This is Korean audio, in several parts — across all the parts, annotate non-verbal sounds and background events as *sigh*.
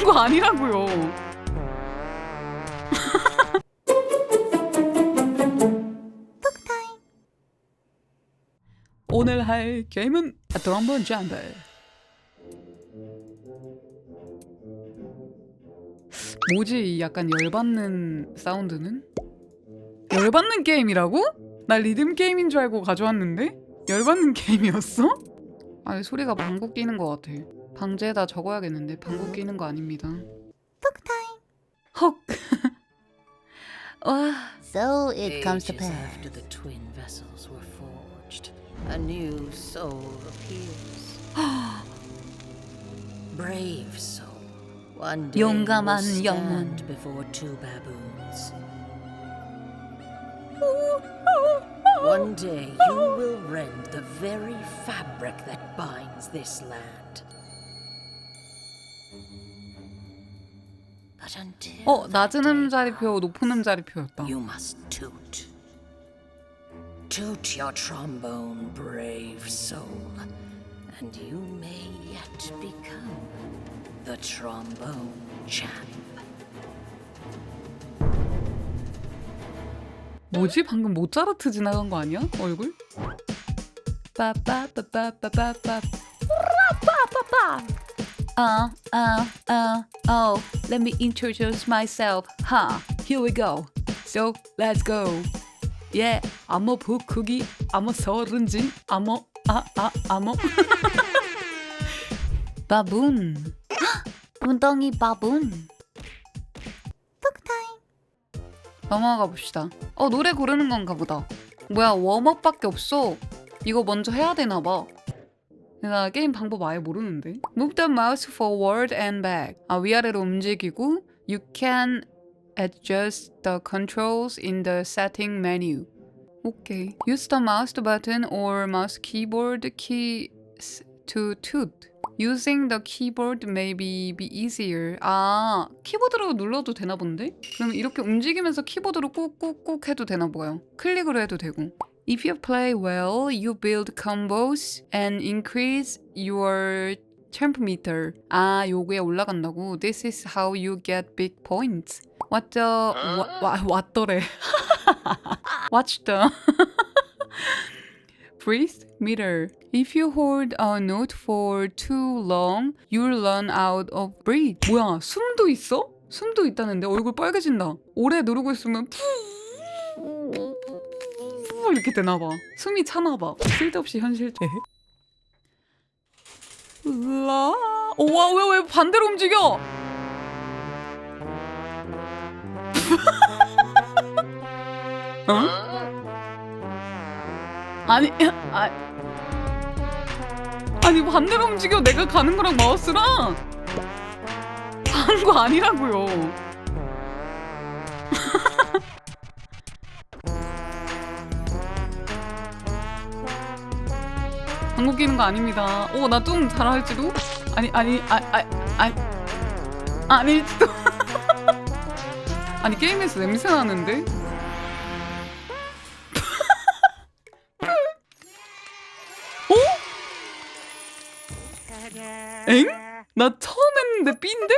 한거 아니라고요. 오늘 할 게임은 드럼본 잠벨. 뭐지 이 약간 열받는 사운드는? 열받는 게임이라고? 나 리듬 게임인 줄 알고 가져왔는데? 열받는 *laughs* 게임이었어? 아니 소리가 방구 끼는 것 같아. 방제에다 적어야겠는데 방구 끼는 거 아닙니다. 헉. 와. So it comes to pass. after the twin vessels were forged, a new soul appears. Brave soul. One day you will 용감한 stand before two baboons. One day you will rend the very fabric that binds this land. But until 어 낮은 음자리표 높은 음자리표였다. You must toot. Toot your trombone, brave soul, and you may yet become the trombone champ. 뭐지 방금 모차르트 지나간 거 아니야 얼굴? 빠빠빠빠빠빠빠. 빠빠빠빠. Uh, uh, uh, oh, let me introduce myself. Huh, here we go. So, let's go. Yeah, I'm a 북극이, I'm a 서른진, I'm a, 아, 아, I'm a. 바분. 웅덩이 바분. 넘어가 봅시다. 어, 노래 고르는 건가 보다. 뭐야, 웜업밖에 없어. 이거 먼저 해야 되나 봐. 나 게임 방법 아예 모르는데. Move the mouse forward and back. 아, 위아래로 움직이고 You can adjust the controls in the setting menu. 오케이. Use the mouse button or mouse keyboard keys to toot. Using the keyboard may be, be easier. 아, 키보드로 눌러도 되나 본데? 그럼 이렇게 움직이면서 키보드로 꾹꾹꾹 해도 되나 봐요. 클릭으로 해도 되고. If you play well, you build combos and increase your champ meter. 아, 요게 올라간다고. This is how you get big points. What the... 와, 와, 왔더래. Watch the... breathe meter. If you hold a note for too long, you'll run out of breath. 뭐야, 숨도 있어? 숨도 있다는데 얼굴 빨개진다. 오래 누르고 있으면 푸 이렇게 되나 봐. 숨이 차나 봐. 쓸데없이 현실적. 라. 오와 왜 왜 반대로 움직여? *laughs* 어? 아니 아 아니 반대로 움직여 내가 가는 거랑 마우스랑 한거 아니라고요. 끼는 거 아닙니다. 오, 나뚱 잘할지도? 아니, 아니, 아, 아, 아니, 아닐지도. *laughs* 아니, 게임에서 냄새 나는데? *laughs* 어? 엥? 나 처음 했는데 B인데?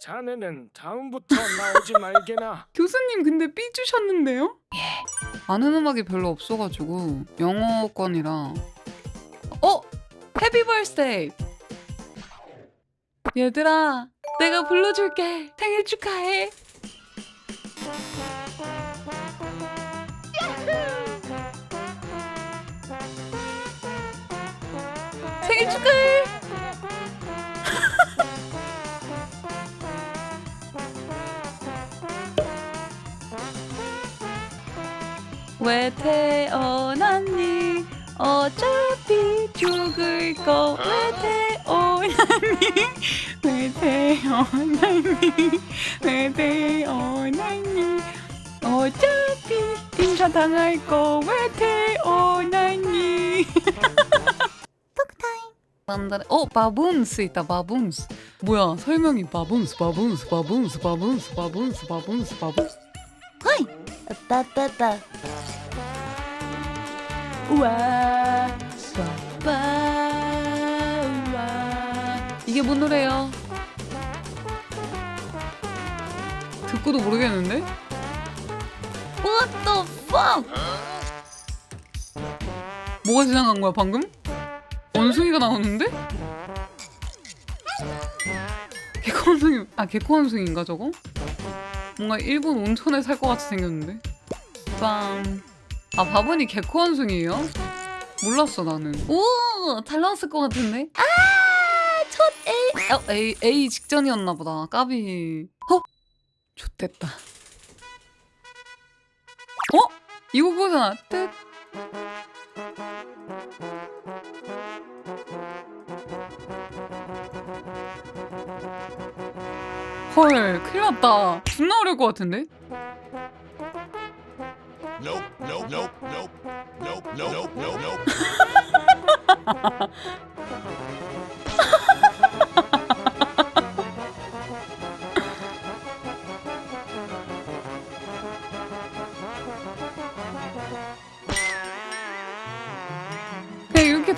자네는 다음부터 나오지 말게나. *laughs* 교수님 근데 B 주셨는데요? 예. 아는 음악이 별로 없어가지고 영어권이라. 어? 해피 벌스데이. 얘들아, 내가 불러줄게. 생일 축하해. 생일 축하해. *laughs* 왜 태어났니? 어차 피 죽을 거왜 태어났니? 왜 태어났니? 왜 태어났니? 어차피 인사 당할 거왜 태어났니? 만다레 어 바분스 있다 바분스 뭐야 설명이 바분스 바분스 바분스 바분스 바분스 바분스 바분스 허이. 빠빠빠. 우와 뭔 노래요? 듣고도 모르겠는데? What the fuck? 뭐가 지나간 거야 방금? 원숭이가 나오는데? 개코 원숭이 아 개코 원숭이인가 저거? 뭔가 일본 온천에 살 것 같이 생겼는데 빰. 아 바보니 개코 원숭이에요? 몰랐어 나는 오 잘 나왔을 것 같은데 아 첫 A? 어, A A 직전이었나 보다. 까비. 어? 좋됐다. 어? 이거 그거잖아. 뜻. 헐 큰일 났다. 존나 어려울 것 같은데? *laughs*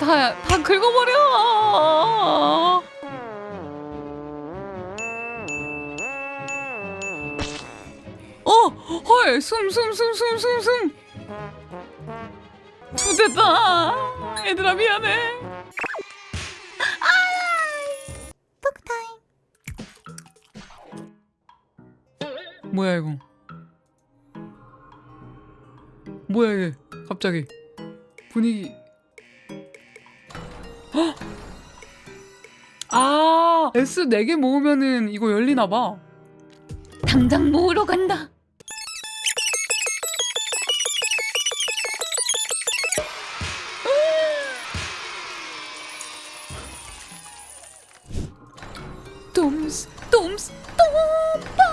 다, 다 긁어버려 어! 헐! 숨, 숨, 숨, 숨, 숨, 숨! 좋됐다 얘들아 미안해 톡타임. 뭐야 이거 뭐야 이게 갑자기 분위기 헉! 아 S 4개 모으면은 이거 열리나 봐 당장 모으러 간다 돔스 돔스 돔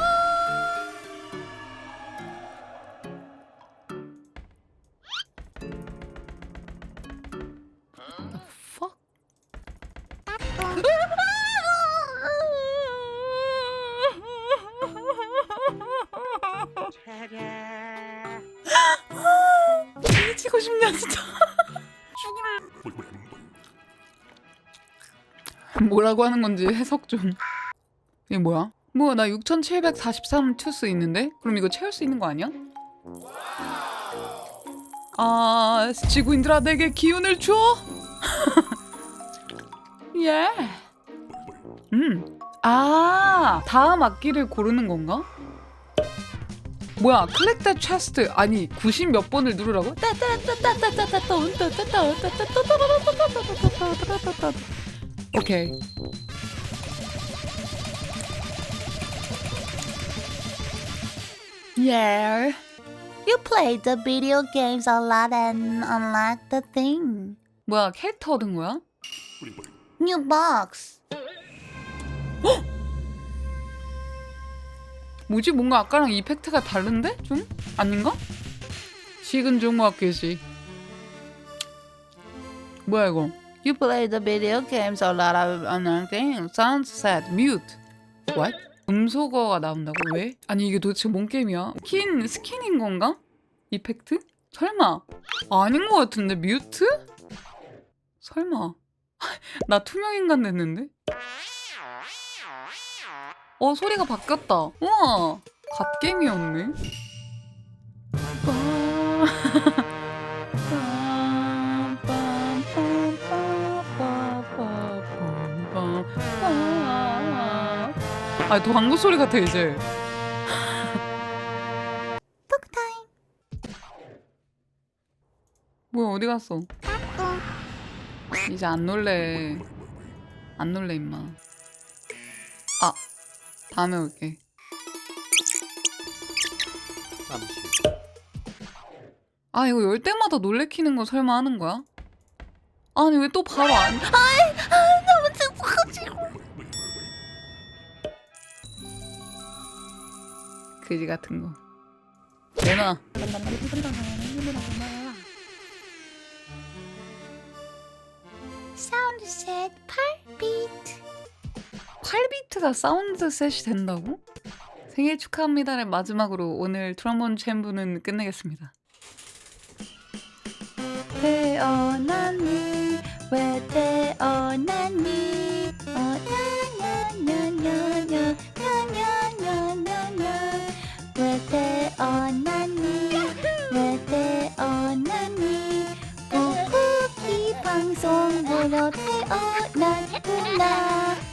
미치고 싶냐 진짜 *laughs* 뭐라고 하는 건지 해석 좀 이게 뭐야? 뭐야 나 6743 투스 있는데? 그럼 이거 채울 수 있는 거 아니야? 아 지구인들아 내게 기운을 줘 *laughs* 예. 음. 아, 다음 악기를 고르는 건가? 뭐야, 더 체스트. 아니, 90 몇 번을 누르라고? 오케이. 예. You played the video games a lot and unlocked the thing. 뭐야, 캐릭터 얻은 거야? New box. 뭐지? 뭔가 아까랑 이펙트가 다른데? 좀? 아닌가? 식은 종목이지. 뭐야 이거? You play the video games a lot of unlocked sound set mute. What? 음소거가 나온다고? 왜? 아니 이게 도대체 뭔 게임이야? 스킨 스킨인 건가? 이펙트? 설마 아닌 것 같은데 뮤트? 설마 *laughs* 나 투명 인간 됐는데? 어 소리가 바뀌었다. 우와 갓게임이었네. 아더 광고 소리 같아 이제. 뭐야 어디 갔어? 이제 안 놀래. 안 놀래 임마. 아 다음에 올게. 아 이거 열 때마다 놀래키는 거 설마 하는 거야? 아니 왜 또 바로 안? 너무 슬퍼가지고. 그지 같은 거. 내놔. 셋, 팔 비트. 8비트가 사운드 셋이 된다고? 생일 축하합니다를 마지막으로 오늘 트럼본 챔부는 끝내겠습니다. 태어났니 왜 태어났니 왜 태어났니 왜 태어났니 방송으로 태어났구나